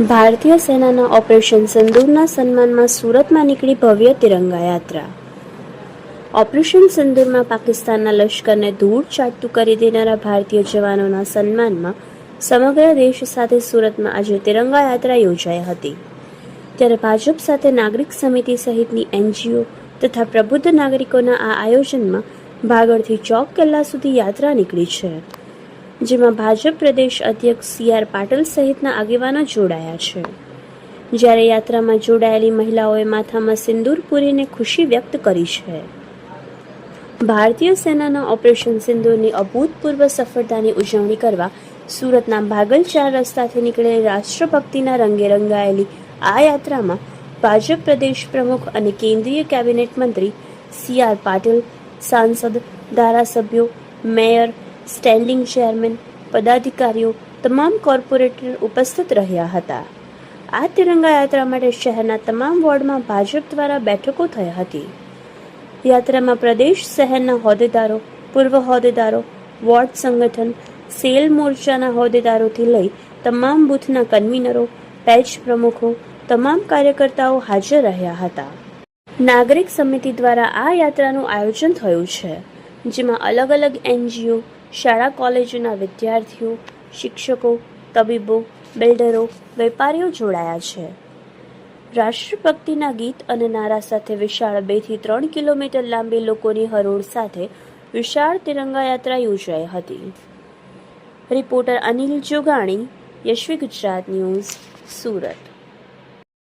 ભારતીય સેનાના ઓપરેશન સિંદૂરના સન્માનમાં સુરતમાં નીકળી ભવ્ય તિરંગા યાત્રા ઓપરેશન સિંદૂરમાં પાકિસ્તાનના લશ્કરને ધૂળ ચાટતું કરી દેનારા ભારતીય જવાનોના સન્માનમાં સમગ્ર દેશ સાથે સુરતમાં આજે તિરંગા યાત્રા યોજાઈ હતી. ત્યારે ભાજપ સાથે નાગરિક સમિતિ સહિતની એનજીઓ તથા પ્રબુદ્ધ નાગરિકોના આ આયોજનમાં ભાગળથી ચોક કિલ્લા સુધી યાત્રા નીકળી છે. જેમાં ભાજપ પ્રદેશ અધ્યક્ષ સી આર પાટીલ સહિતના આગેવાનો જોડાયા છે. જ્યારે યાત્રામાં જોડાયેલી મહિલાઓએ માથામાં સિંદૂર પૂરીને ખુશી વ્યક્ત કરી છે. ભારતીય સેનાના ઓપરેશન સિંદૂરની અભૂતપૂર્વ સફળતાની ઉજવણી કરવા સુરતના ભાગલ ચાર રસ્તાથી નીકળેલી રાષ્ટ્રભક્તિના રંગે રંગાયેલી આ યાત્રામાં ભાજપ પ્રદેશ પ્રમુખ અને કેન્દ્રીય કેબિનેટ મંત્રી સી આર પાટીલ, સાંસદ, ધારાસભ્યો, મેયર સ્ટેન્ડિંગ ચેરમેન, પદાધિકારીઓ તમામ કોર્પોરેટર ઉપસ્થિત રહ્યા હતા. આ તિરંગા યાત્રા માટે શહેરના તમામ વોર્ડમાં ભાજપ દ્વારા બેઠકો થઈ હતી. યાત્રામાં પ્રદેશ શહેરના હોદ્દેદારો, પૂર્વ હોદ્દેદારો, વોર્ડ સંગઠન, સેલ મોરચાના હોદ્દેદારોથી લઈ તમામ બૂથના કન્વીનરો, પેચ પ્રમુખો, તમામ કાર્યકર્તાઓ હાજર રહ્યા હતા. નાગરિક સમિતિ દ્વારા આ યાત્રાનું આયોજન થયું છે, જેમાં અલગ અલગ એનજીઓ શાળા કોલેજોના વિદ્યાર્થીઓ, શિક્ષકો, તબીબો, બિલ્ડરો, વેપારીઓ જોડાયા છે. રાષ્ટ્રભક્તિના ગીત અને નારા સાથે વિશાળ બેથી ત્રણ કિલોમીટર લાંબી લોકોની હરોળ સાથે વિશાળ તિરંગા યાત્રા યોજાઈ હતી. Reporter Anil Jogani, Yashvi Gujarat news, Surat.